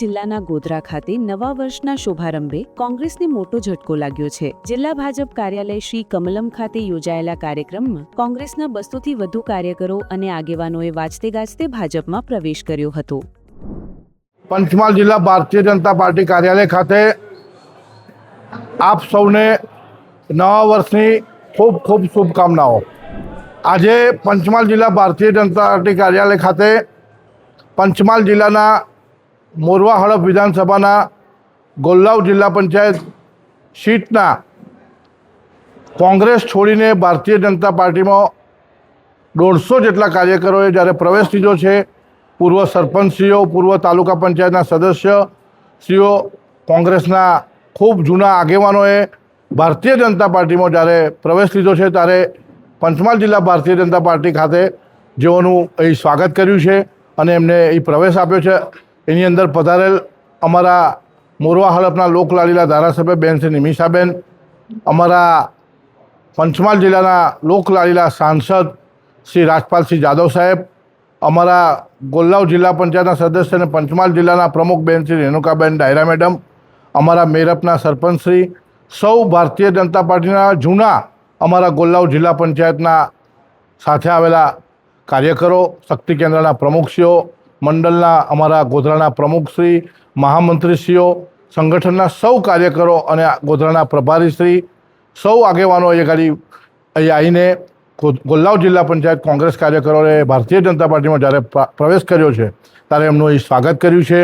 જિલ્લાના ગોધરા ખાતે નવા વર્ષના શુભારંભે કોંગ્રેસને મોટો ઝટકો લાગ્યો છે. જિલ્લા ભાજપ કાર્યાલય શ્રી કમલમ ખાતે યોજાયેલા કાર્યક્રમમાં કોંગ્રેસના બસોથી વધુ કાર્યકરો અને આગેવાનોએ વાજતે ગાજતે ભાજપમાં પ્રવેશ કર્યો હતો. પંચમહાલ જિલ્લા ભારતીય જનતા પાર્ટી કાર્યાલય ખાતે આપ સૌને નવા વર્ષની ખૂબ ખૂબ શુભકામનાઓ. આજે પંચમહાલ જિલ્લા ભારતીય જનતા પાર્ટી કાર્યાલય ખાતે પંચમહાલ જિલ્લાના મોરવા હડપ વિધાનસભાના ગોલ્લાવ જિલ્લા પંચાયત સીટના કોંગ્રેસ છોડીને ભારતીય જનતા પાર્ટીમાં દોઢસો જેટલા કાર્યકરોએ જ્યારે પ્રવેશ લીધો છે, પૂર્વ સરપંચશ્રીઓ, પૂર્વ તાલુકા પંચાયતના સદસ્યશ્રીઓ, કોંગ્રેસના ખૂબ જૂના આગેવાનોએ ભારતીય જનતા પાર્ટીમાં જ્યારે પ્રવેશ લીધો છે, ત્યારે પંચમહાલ જિલ્લા ભારતીય જનતા પાર્ટી ખાતે જેઓનું અહીં સ્વાગત કર્યું છે અને એમને એ પ્રવેશ આપ્યો છે. એની અંદર પધારેલ અમારા મોરવા હડપના લોકલાડીલા ધારાસભ્ય બેન શ્રી નિમિષાબેન, અમારા પંચમહાલ જિલ્લાના લોકલાડીલા સાંસદ શ્રી રાજપાલસિંહ જાદવ સાહેબ, અમારા ગોલ્લાવ જિલ્લા પંચાયતના સદસ્ય અને પંચમહાલ જિલ્લાના પ્રમુખ બેન શ્રી રેણુકાબેન ડાયરા મેડમ, અમારા મેરપના સરપંચશ્રી સૌ ભારતીય જનતા પાર્ટીના જૂના અમારા ગોલ્લાવ જિલ્લા પંચાયતના સાથે આવેલા કાર્યકરો, શક્તિ કેન્દ્રના પ્રમુખશ્રીઓ મંડળના અમારા ગોધરાના પ્રમુખશ્રી મહામંત્રીશ્રીઓ, સંગઠનના સૌ કાર્યકરો અને ગોધરાના પ્રભારીશ્રી સૌ આગેવાનો એ ગાડી અહીં આવીને ગોલ્લાવ જિલ્લા પંચાયત કોંગ્રેસ કાર્યકરોએ ભારતીય જનતા પાર્ટીમાં જ્યારે પ્રવેશ કર્યો છે, ત્યારે એમનું અહીં સ્વાગત કર્યું છે.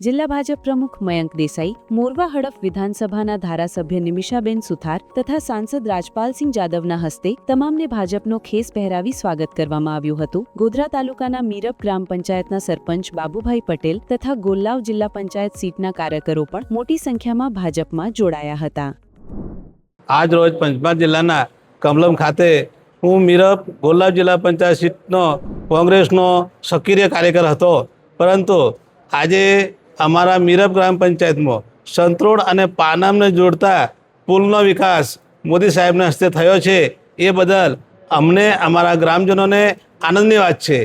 જિલ્લા ભાજપ પ્રમુખ મયંક દેસાઈ, મોરવા હડફ વિધાનસભાના ધારાસભ્ય નિમિષાબેન સુથાર તથા સાંસદ રાજપાલસિંહ જાદવના હસ્તે તમામને ભાજપનો ખેસ પહેરાવી સ્વાગત કરવામાં આવ્યું હતું. ગોધરા તાલુકાના મીરપ ગ્રામ પંચાયતના સરપંચ બાબુભાઈ પટેલ તથા ગોલ્લાવ જિલ્લા પંચાયત સીટના કાર્યકરો પણ મોટી સંખ્યામાં ભાજપમાં જોડાયા હતા. આજ રોજ પંચમહાલ જિલ્લાના કમલમ ખાતે હું મીરપ ગોલાબ જિલ્લા પંચાયત સીટનો કોંગ્રેસનો સક્રિય કાર્યકર હતો. પરંતુ આજે અમારા મીરપ ગ્રામ પંચાયતમાં સંતરોડ અને પાનમને જોડતા પુલનો વિકાસ મોદી સાહેબના હસ્તે થયો છે. એ બદલ અમને, અમારા ગ્રામજનોને આનંદની વાત છે.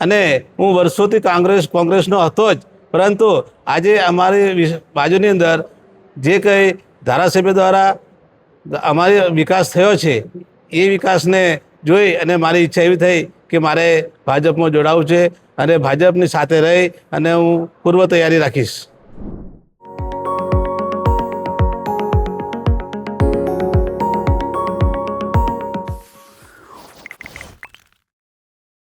અને હું વર્ષોથી કોંગ્રેસ, કોંગ્રેસનો હતો જ. પરંતુ આજે અમારી બાજુની અંદર જે કંઈ ધારાસભ્ય દ્વારા અમારી વિકાસ થયો છે, એ વિકાસને જોઈ અને મારી ઈચ્છા એવી થઈ કે મારે ભાજપમાં જોડાવું છે અને ભાજપની સાથે રહી અને હું પૂર્વ તૈયારી રાખીશ.